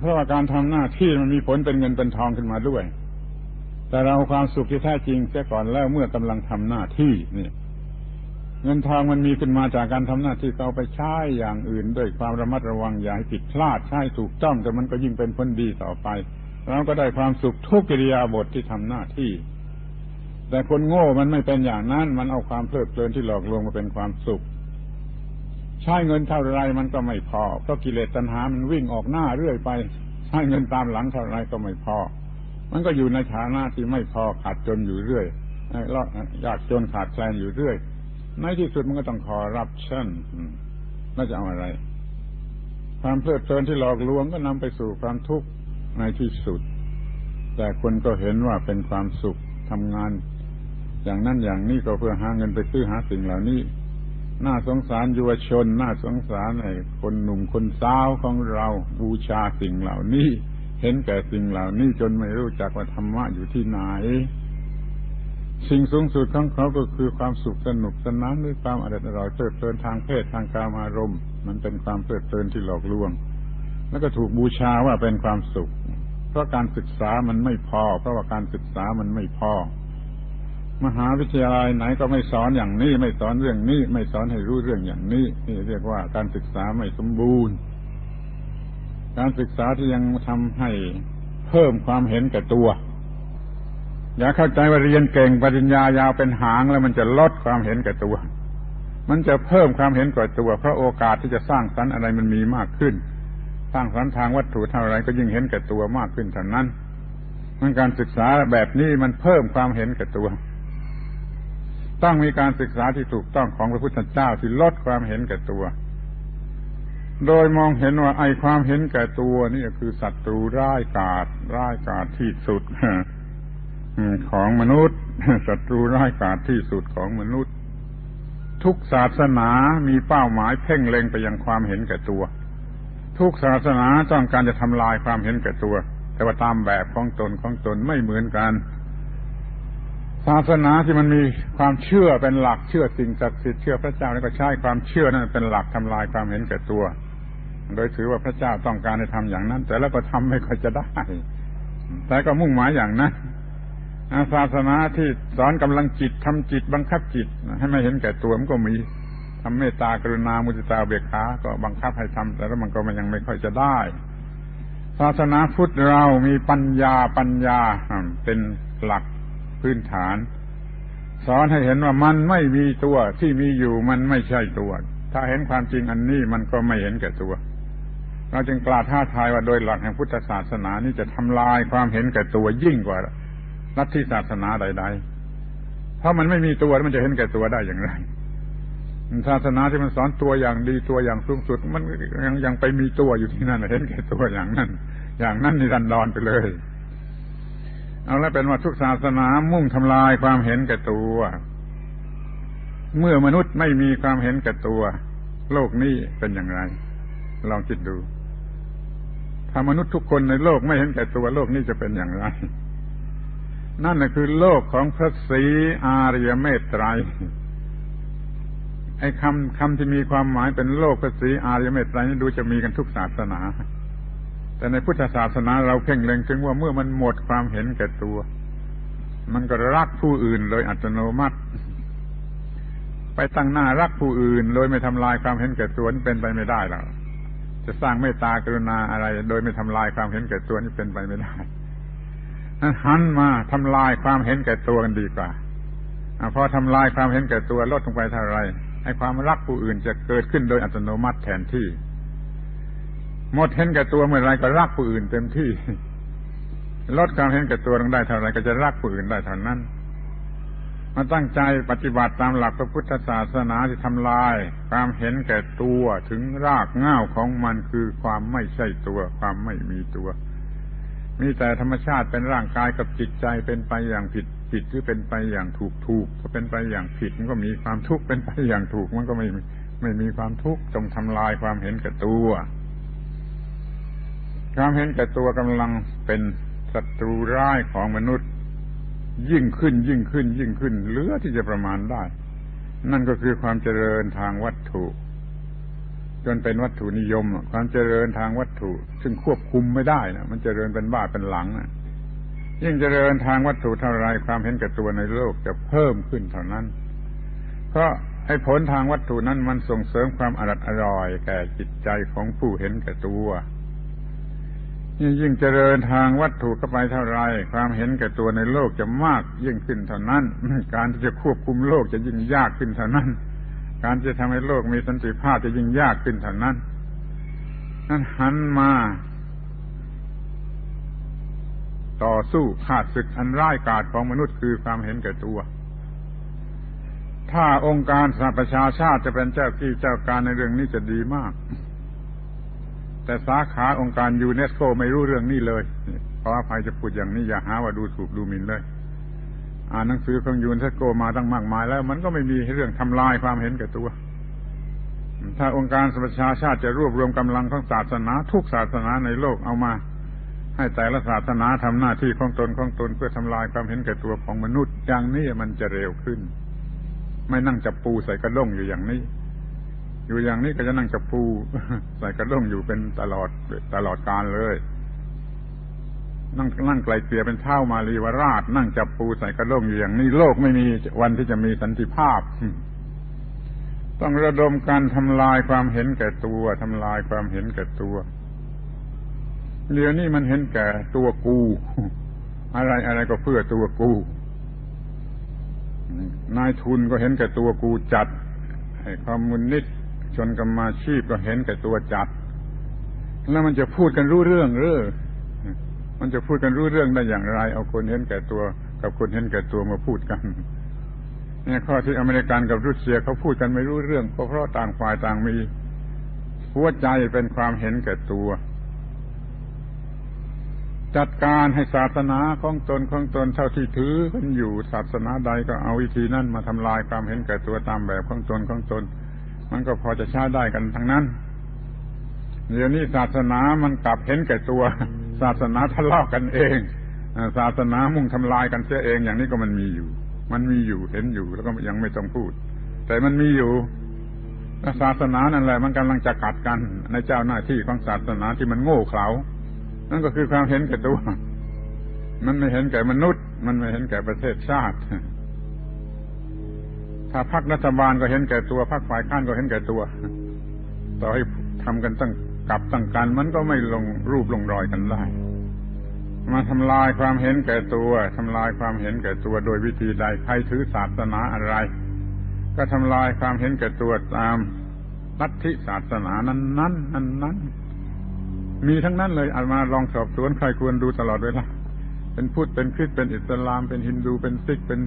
เพราะว่าการทำหน้าที่มันมีผลเป็นเงินเป็นทองขึ้นมาด้วย แต่เราความสุขที่แท้จริงเสียก่อนแล้วเมื่อกำลังทำหน้าที่นี่เงินทองมันมีขึ้นมาจากการทำหน้าที่เอาไปใช้อย่างอื่น ด้วยความระมัดระวังอย่าให้ผิดพลาดใช้ถูกต้องแต่มันก็ยิ่งเป็นผลดีต่อไปเราก็ได้ความสุขทุกกิริยาบทที่ทำหน้าที่ แต่คนโง่มันไม่เป็นอย่างนั้น มันเอาความเพลิดเพลินที่หลอกลวงมาเป็นความสุข ใช้เงินเท่าไรมันก็ไม่พอ เพราะกิเลสตัณหามันวิ่งออกหน้าเรื่อยไป ใช้เงินตามหลังเท่าไรก็ไม่พอ มันก็อยู่ในฐานะที่ไม่พอขาดจนอยู่เรื่อยอยากจนขาดแคลนอยู่เรื่อย ในที่สุดมันก็ต้องคอรับชั่นน่าจะเอาอะไร ความเพลิดเพลินที่หลอกลวงก็นำไปสู่ความทุกข์ในที่สุด แต่คนก็เห็นว่าเป็นความสุขทำงาน อย่างนั้นอย่างนี้ก็เพื่อหาเงินไปซื้อหาสิ่งเหล่านี้ น่าสงสารยุวชน น่าสงสารไอ้คนหนุ่มคนสาวของเราบูชาสิ่งเหล่านี้ เห็นแก่สิ่งเหล่านี้จนไม่รู้จักว่าธรรมะอยู่ที่ไหน สิ่งสูงสุดของเขาก็คือความสุขสนุกสนานหรือความอร่อยอร่อยเพลิดเพลินทางเพศทางการอารมณ์ มันเป็นความเพลิดเพลินที่หลอกลวง แล้วก็ถูกบูชาว่าเป็นความสุข เพราะการศึกษามันไม่พอ เพราะว่าการศึกษามันไม่พอ มหาวิทยาลัยไหนก็ไม่สอนอย่างนี้ ไม่สอนเรื่องนี้ ไม่สอนให้รู้เรื่องอย่างนี้ นี่เรียกว่าการศึกษาไม่สมบูรณ์ การศึกษาที่ยังทำให้เพิ่มความเห็นแก่ตัว อย่าเข้าใจว่าเรียนเก่งปริญญายาวเป็นหางแล้วมันจะลดความเห็นแก่ตัว มันจะเพิ่มความเห็นแก่ตัว เพราะโอกาสที่จะสร้างสรรค์อะไรมันมีมากขึ้น สร้างสรรค์ทางวัตถุเท่าไรก็ยิ่งเห็นแก่ตัวมากขึ้นเท่านั้นมันการศึกษาแบบนี้มันเพิ่มความเห็นแก่ตัว ต้องมีการศึกษาที่ถูกต้องของพระพุทธเจ้าที่ลดความเห็นแก่ตัว โดยมองเห็นว่าไอความเห็นแก่ตัวนี่คือศัตรูร้ายกาจร้ายกาจที่สุดของมนุษย์ศัตรูร้ายกาจที่สุดของมนุษย์ ทุกศาสนามีเป้าหมายเพ่งเล็งไปยังความเห็นแก่ตัว ทุกศาสนาต้องการจะทำลายความเห็นแก่ตัว แต่ว่าตามแบบของตนของตนไม่เหมือนกัน ศาสนาที่มันมีความเชื่อเป็นหลักเชื่อสิ่งศักดิ์สิทธิ์เชื่อพระเจ้าแล้วก็ใช้ความเชื่อนั้นเป็นหลักทำลายความเห็นแก่ตัว โดยถือว่าพระเจ้าต้องการให้ทำอย่างนั้น แต่แล้วก็ทำไม่ค่อยจะได้ แต่ก็มุ่งหมายอย่างนั้นศาสนาที่สอนกำลังจิตทำจิตบังคับจิต ให้ไม่เห็นแก่ตัวมันก็มีทำเมตตากรุณามุติตาเบียขาก็บังคับให้ทำแต่แล้วมันก็มันยังไม่ค่อยจะได้ ศาสนาพุทธเรามีปัญญาปัญญาเป็นหลัก พื้นฐาน สอนให้เห็นว่ามันไม่มีตัวที่มีอยู่มันไม่ใช่ตัว ถ้าเห็นความจริงอันนี้มันก็ไม่เห็นแก่ตัว เราจึงกล้าท้าทายว่าโดยหลักแห่งพุทธศาสนานี้จะทำลายความเห็นแก่ตัวยิ่งกว่าลัทธิศาสนาใด ๆ เพราะมันไม่มีตัวมันจะเห็นแก่ตัวได้อย่างไรศาสนาที่มันสอนตัวอย่างดีตัวอย่างสูงสุด มันยังยังไปมีตัวอยู่ที่นั่นเห็นแก่ตัวอย่างนั้น อย่างนั้นนี่ดันดอนไปเลย เอาแล้วเป็นว่าทุกศาสนามุ่งทำลายความเห็นแก่ตัว เมื่อมนุษย์ไม่มีความเห็นแก่ตัว โลกนี้เป็นอย่างไร ลองคิดดู ถ้ามนุษย์ทุกคนในโลกไม่เห็นแก่ตัว โลกนี้จะเป็นอย่างไร นั่นคือโลกของพระศรีอารยเมตไตรไอ้คำคำที่มีความหมายเป็นโลกพระศรีอารยเมตไตรนี่ดูจะมีกันทุกศาสนา แต่ในพุทธศาสนาเราเพ่งเล็งถึงว่าเมื่อมันหมดความเห็นแก่ตัว มันก็รักผู้อื่นโดยอัตโนมัติ ไปตั้งหน้ารักผู้อื่น โดยไม่ทำลายความเห็นแก่ตัวนี่เป็นไปไม่ได้หรอกจะสร้างเมตตากรุณาอะไร โดยไม่ทำลายความเห็นแก่ตัวนี่เป็นไปไม่ได้นั้นหันมาทำลายความเห็นแก่ตัวกันดีกว่าอพอทำลายความเห็นแก่ตัวลดลงไปเท่าไรให้ความรักผู้อื่นจะเกิดขึ้นโดยอัตโนมัติแทนที่ หมดเห็นแก่ตัวเมื่อไรก็รักผู้อื่นเต็มที่ ลดความเห็นแก่ตัวลงได้เท่าไรก็จะรักผู้อื่นได้เท่านั้น มาตั้งใจปฏิบัติตามหลักพระพุทธศาสนาที่ทำลาย ความเห็นแก่ตัวถึงรากง่าวของมันคือความไม่ใช่ตัว ความไม่มีตัว มีแต่ธรรมชาติเป็นร่างกายกับจิตใจเป็นไปอย่างผิดผิดหรือเป็นไปอย่างถูกถูกก็เป็นไปอย่างผิดมันก็มีความทุกข์เป็นไปอย่างถูกมันก็ไม่ไม่มีความทุกข์จงทำลายความเห็นแก่ตัว ความเห็นแก่ตัวกำลังเป็นศัตรูร้ายของมนุษย์ ยิ่งขึ้นยิ่งขึ้น ยิ่งขึ้นเหลือที่จะประมาณได้ นั่นก็คือความเจริญทางวัตถุ จนเป็นวัตถุนิยม ความเจริญทางวัตถุ ซึ่งควบคุมไม่ได้นะมันเจริญเป็นบ้าเป็นหลังนะยิ่งเจริญทางวัตถุเท่าไรความเห็นแก่ตัวในโลกจะเพิ่มขึ้นเท่านั้น เพราะไอ้ผลทางวัตถุนั้นมันส่งเสริมความอร่อยอร่อยแก่จิตใจของผู้เห็นแก่ตัว ยิ่งเจริญทางวัตถุเข้าไปเท่าไร ความเห็นแก่ตัวในโลกจะมากยิ่งขึ้นเท่านั้น การที่จะควบคุมโลกจะยิ่งยากขึ้นเท่านั้น การจะทำให้โลกมีสันติภาพจะยิ่งยากขึ้นเท่านั้น นั้นหันมา ต่อสู้ขาดศึกอันร้ายกาจของมนุษย์คือความเห็นแก่ตัว ถ้าองค์การสหประชาชาติจะเป็นเจ้าที่เจ้าการในเรื่องนี้จะดีมาก แต่สาขาองค์การยูเนสโกไม่รู้เรื่องนี้เลยขออภัยจะพูดอย่างนี้อย่าหาว่าดูถูกดูหมิ่นเลย อ่านหนังสือของยูเนสโกมาตั้งมากมาย แล้ว มันก็ไม่มีเรื่องทำลายความเห็นแก่ตัว ถ้าองค์การสหประชาชาติจะรวบรวมกำลังของศาสนา ทุกศาสนาในโลกเอามา ให้แต่ละศาสนาทำหน้าที่ของตนของตนเพื่อทำลายความเห็นแก่ตัวของมนุษย์ อย่างนี้มันจะเร็วขึ้น ไม่นั่งจับปูใส่กระด้งอยู่อย่างนี้ อยู่อย่างนี้ก็จะนั่งจับปูใส่กระด้งอยู่เป็นตลอดตลอดการเลย นั่งนั่งไกลเกลี่ยเป็นเท่ามารีวราช นั่งจับปูใส่กระด้งอยู่อย่างนี้โลกไม่มีวันที่จะมีสันติภาพ ต้องระดมการทำลายความเห็นแก่ตัวทำลายความเห็นแก่ตัวเดี๋ยวนี้มันเห็นแก่ตัวกู อะไรอะไรก็เพื่อตัวกูนายทุนก็เห็นแก่ตัวกูจัดให้คอมมิวนิสต์ ชนกรรมาชีพก็เห็นแก่ตัวจัด แล้วมันจะพูดกันรู้เรื่องหรือมันจะพูดกันรู้เรื่องได้อย่างไร เอาคนเห็นแก่ตัว กับคนเห็นแก่ตัวมาพูดกัน เนี่ยข้อที่อเมริกันกับรัสเซียเขาพูดกันไม่รู้เรื่องเพราะต่างฝ่ายต่างมี หัวใจเป็นความเห็นแก่ตัว จัดการให้ศาสนาของตนของตนเท่าที่ถือกันอยู่ศาสนาใดก็เอาวิธีนั้นมาทำลายความเห็นแก่ตัวตามแบบของตนของตน มันก็พอจะใช้ได้กันทั้งนั้น เดี๋ยวนี้ศาสนามันกลับเห็นแก่ตัว ศาสนาทะเลาะกันเองศาสนามุ่งทำลายกันเสียเอง อย่างนี้ก็มันมีอยู่ มันมีอยู่เห็นอยู่แล้วก็ยังไม่ต้องพูด แต่มันมีอยู่ศาสนานั่นแหละมันกำลังจะกัดกัน ในเจ้าหน้าที่ของศาสนาที่มันโง่เขลา นั่นก็คือความเห็นแก่ตัว มันไม่เห็นแก่มนุษย์ มันไม่เห็นแก่ประเทศชาติ ถ้าพรรครัฐบาลก็เห็นแก่ตัวพรรคฝ่ายค้านก็เห็นแก่ตัว ต่อให้ทำกันตั้งกับตั้งกันมันก็ไม่ลงรูปลงรอยกันได้ มาทำลายความเห็นแก่ตัวทำลายความเห็นแก่ตัวโดยวิธีใดใครถือศาสนาอะไร ก็ทำลายความเห็นแก่ตัวตามลัทธิศาสนานั้นนั้นนั้นนั้นมีทั้งนั้นเลยอามาลองสอบสวนใครควรดูตลอดเวลาเป็นพุทธเป็นคริสต์เป็นอิสลาม เป็นฮินดูเป็นซิกเป็น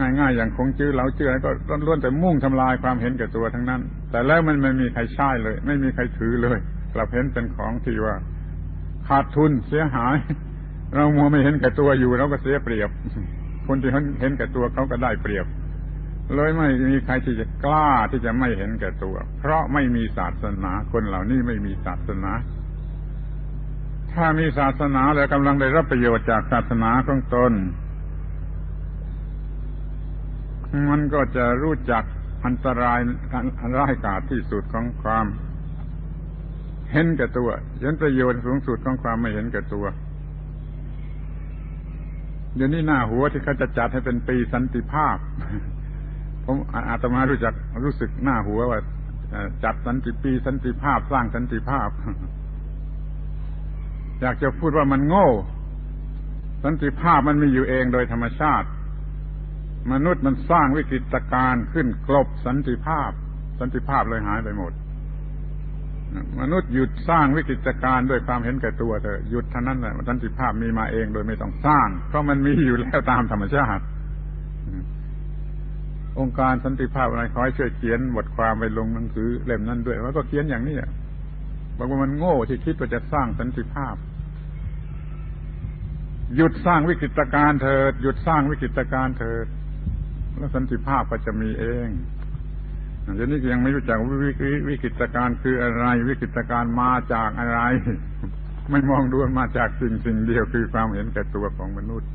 ง่ายๆ อย่างคงจื้อเหลาจื้ออะไรก็ล้วนแต่มุ่งทำลายความเห็นแก่ตัวทั้งนั้น แต่แล้วมันไม่มีใครใช่เลย ไม่มีใครถือเลยกลับเห็นเป็นของที่ว่า ขาดทุนเสียหาย เรามัวไม่เห็นแก่ตัวอยู่เราก็เสียเปรียบ คนที่เห็นแก่ตัวเขาก็ได้เปรียบ เลยไม่มีใครที่จะกล้าที่จะไม่เห็นแก่ตัว เพราะไม่มีศาสนาคนเหล่านี้ไม่มีศาสนาถ้ามีศาสนาแล้วกำลังได้รับประโยชน์จากศาสนาของตน มันก็จะรู้จักอันตรายอันร้ายกาจที่สุดของความ เห็นแก่ตัวเห็นประโยชน์สูงสุดของความไม่เห็นแก่ตัวเดี๋ยวนี้หน้าหัวที่เขาจะจัดให้เป็นปีสันติภาพ ผมอาตมารู้จักรู้สึกหน้าหัวว่าจัดสันติปีสันติภาพสร้างสันติภาพ อยากจะพูดว่ามันโง่ สันติภาพมันมีอยู่เองโดยธรรมชาติ มนุษย์มันสร้างวิกฤตการณ์ขึ้นกลบสันติภาพ สันติภาพเลยหายไปหมด มนุษย์หยุดสร้างวิกฤตการณ์ด้วยความเห็นแก่ตัวเถอะหยุดเท่านั้นแหละสันติภาพมีมาเองโดยไม่ต้องสร้าง เพราะมันมีอยู่แล้วตามธรรมชาติองค์การสันติภาพอะไรขอให้ช่วยเขียนบทความไปลงหนังสือเล่มนั้นด้วยว่าก็เขียนอย่างนี้บอกว่ามันโง่ที่คิดว่าจะสร้างสันติภาพ หยุดสร้างวิกฤตการณ์เถิด หยุดสร้างวิกฤตการณ์เถิด แล้วสันติภาพก็จะมีเองเดี๋ยวนี้ยังไม่รู้จักวิกฤวิกฤตการคืออะไร วิกฤตการมาจากอะไร ไม่มองดูมาจากสิ่งสิ่งเดียวคือความเห็นแก่ตัวของมนุษย์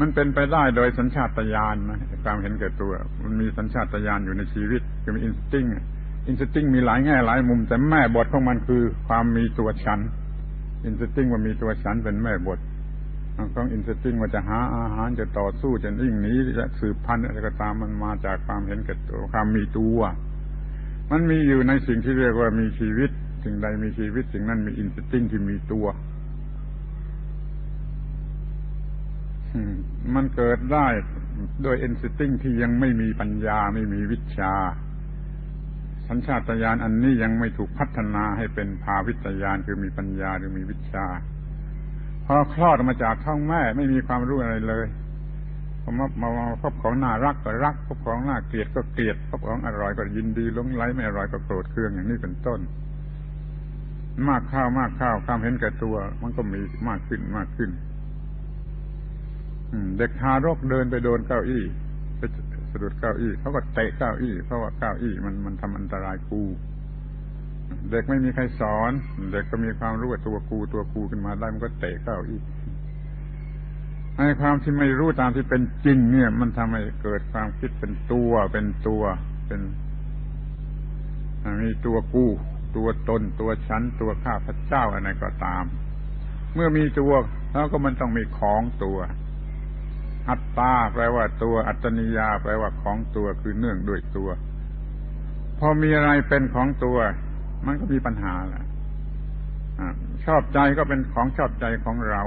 มันเป็นไปได้โดยสัญชาตญาณนะความเห็นแก่ตัว มันมีสัญชาตญาณอยู่ในชีวิตคือมีอินสติ้งอินสติ้งมีหลายแง่หลายมุม แต่แม่บทของมันคือความมีตัวฉันอินสติ้งว่ามีตัวฉันเป็นแม่บท ของอินสติ้งว่าจะหาอาหารจะต่อสู้จะยิ่งหนีจะสืบพันธุ์อะไรก็ตามมันมาจากความเห็นแก่ตัวความมีตัว มันมีอยู่ในสิ่งที่เรียกว่ามีชีวิต สิ่งใดมีชีวิต สิ่งนั้นมีอินสติ้งที่มีตัวมันเกิดได้โดยอินสติ้งที่ยังไม่มีปัญญาไม่มีวิชา สัญชาตญาณอันนี้ยังไม่ถูกพัฒนาให้เป็นภาวิตญาณคือมีปัญญาหรือมีวิชา พอคลอดออกมาจากท้องแม่ไม่มีความรู้อะไรเลยพอมามาพบของน่ารักก็รักพบของน่าเกลียดก็เกลียดพบของอร่อยก็ยินดีลงไหลไม่อร่อยก็โกรธเคืองอย่างนี้เป็นต้น มากข้าวมากข้าวความเห็นแก่ตัว มันก็มีมากขึ้นมากขึ้นเด็กทารกเดินไปโดนเก้าอี้ไปสะดุดเก้าอี้เขาก็เตะเก้าอี้ เพราะว่าเก้าอี้มันมันทำอันตรายกู เด็กไม่มีใครสอน เด็กก็มีความรู้ว่าตัวกูตัวกูขึ้นมาได้มันก็เตะเก้าอี้ในความที่ไม่รู้ตามที่เป็นจริง เนี่ย มันทำให้เกิดความคิดเป็นตัวเป็นตัวเป็นมีตัวกู ตัวตน ตัวฉัน ตัวข้าพเจ้าอะไรก็ตาม เมื่อมีตัวแล้วก็มันต้องมีของตัว อัตตาแปลว่าตัวอัตนิยาแปลว่าของตัวคือเนื่องด้วยตัว พอมีอะไรเป็นของตัว มันก็มีปัญหาแหละชอบใจก็เป็นของชอบใจของเรา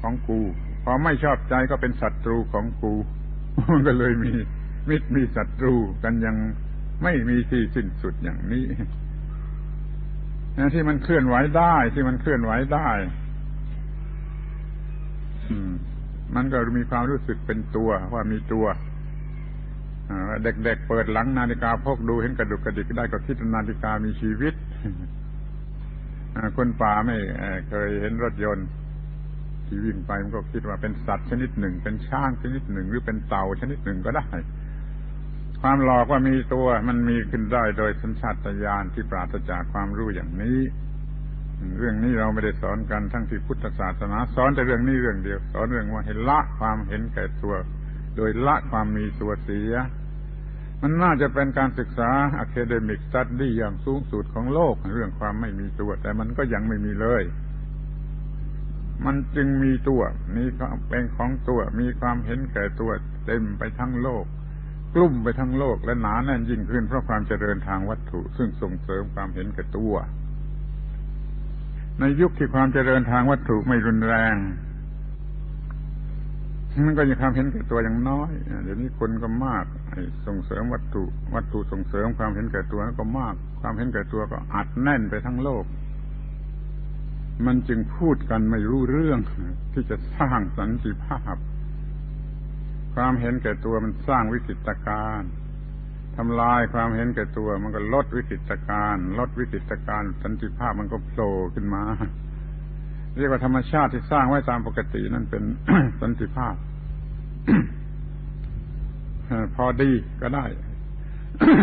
ของกู พอไม่ชอบใจก็เป็นศัตรูของกูมันก็เลยมีมิตรมีศัตรูกันยังไม่มีที่สิ้นสุดอย่างนี้ที่มันเคลื่อนไหวได้ที่มันเคลื่อนไหวได้มันก็มีความรู้สึกเป็นตัวว่ามีตัว เด็กๆเปิดหลังนาฬิกาพกดูเห็นกระดุกกระดิกได้ก็คิดนาฬิกามีชีวิตคนป่าไม่เคยเห็นรถยนต์ที่วิ่งไปมันก็คิดว่าเป็นสัตว์ชนิดหนึ่ง เป็นช้างชนิดหนึ่ง หรือเป็นเต่าชนิดหนึ่งก็ได้ ความหลอกว่ามีตัวมันมีขึ้นได้โดยสัญชาตญาณที่ปราศจากความรู้อย่างนี้ เรื่องนี้เราไม่ได้สอนกันทั้งที่พุทธศาสนา สอนแต่เรื่องนี้เรื่องเดียว สอนเรื่องว่าเห็นละความเห็นแก่ตัว โดยละความมีตัวเสีย มันน่าจะเป็นการศึกษาอะคเดมิกสตัดดี้อย่างสูงสุดของโลก เรื่องความไม่มีตัว แต่มันก็ยังไม่มีเลย มันจึงมีตัวนี่เป็นของตัวมีความเห็นแก่ตัวเต็มไปทั้งโลกกลุ่มไปทั้งโลกและหนาแน่นยิ่งขึ้นเพราะความเจริญทางวัตถุ ซึ่งส่งเสริมความเห็นแก่ตัว ในยุคที่ความเจริญทางวัตถุไม่รุนแรง มันก็ยังความเห็นแก่ตัวอย่างน้อยเดี๋ยวนี้คนก็มากส่งเสริมวัตถุวัตถุส่งเสริมความเห็นแก่ตัวก็มาก ความเห็นแก่ตัวก็อัดแน่นไปทั้งโลก มันจึงพูดกันไม่รู้เรื่อง ที่จะสร้างสันติภาพ ความเห็นแก่ตัวมันสร้างวิกฤตการณ์ทำลายความเห็นแก่ตัว มันก็ลดวิกฤตการลดวิกฤตการสันติภาพมันก็โผล่ขึ้นมา เรียกว่าธรรมชาติที่สร้างไว้ตามปกตินั่นเป็นสันติภาพพอดีก็ได้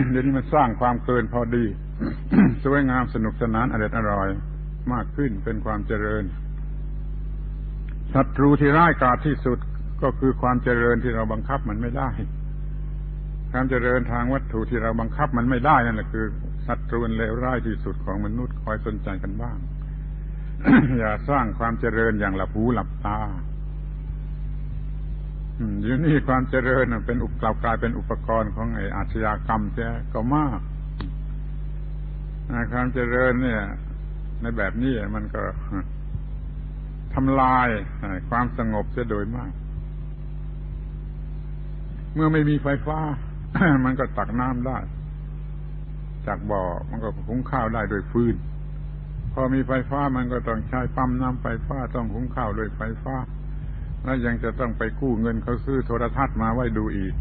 เดี๋ยวนี้มันสร้างความเกินพอดี สวยงามสนุกสนานอร่อยอร่อย มากขึ้นเป็นความเจริญศัตรูที่ร้ายกาจที่สุดก็คือความเจริญที่เราบังคับมันไม่ได้ความเจริญทางวัตถุที่เราบังคับมันไม่ได้นั่นแหละคือศัตรูเลวร้ายที่สุดของมนุษย์คอยสนใจกันบ้าง อย่าสร้างความเจริญอย่างหลับหูหลับตาอยู่นี่ความเจริญเป็นอุปกรณ์กลายเป็นอุปกรณ์ของไอ้อาชญากรรมเจ้ก็มากความเจริญเนี่ย ในแบบนี้มันก็ทำลายความสงบเสียโดยมาก เมื่อไม่มีไฟฟ้า มันก็ตักน้ำได้ จากบ่อมันก็หุงข้าวได้โดยฟืน พอมีไฟฟ้ามันก็ต้องใช้ปั๊มน้ำไฟฟ้าต้องหุงข้าวโดยไฟฟ้า แล้วยังจะต้องไปกู้เงินเขาซื้อโทรทัศน์มาไว้ดูอีก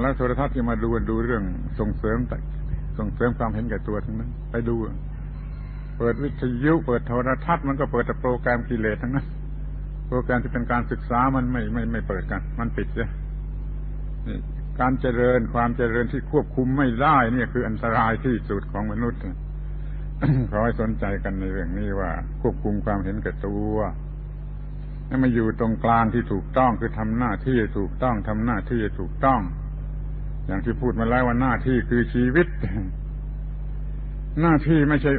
แล้วโทรทัศน์ที่มาดูดูเรื่องส่งเสริมส่งเสริมความเห็นแก่ตัวทั้งนั้น ไปดู เปิดวิทยุเปิดโทรทัศน์มันก็เปิดแต่โปรแกรมกิเลสทั้งนั้นโปรแกรมที่เป็นการศึกษามันไม่ไม่ไม่เปิดกัน มันปิดเสียการเจริญความเจริญที่ควบคุมไม่ได้เนี่ยคืออันตรายที่สุดของมนุษย์ ขอให้สนใจกันในเรื่องนี้ว่า ควบคุมความเห็นแก่ตัวให้มาอยู่ตรงกลางที่ถูกต้องคือทำหน้าที่ถูกต้องทำหน้าที่ถูกต้อง อย่างที่พูดมาแล้วว่าหน้าที่คือชีวิต หน้าที่ไม่ใช่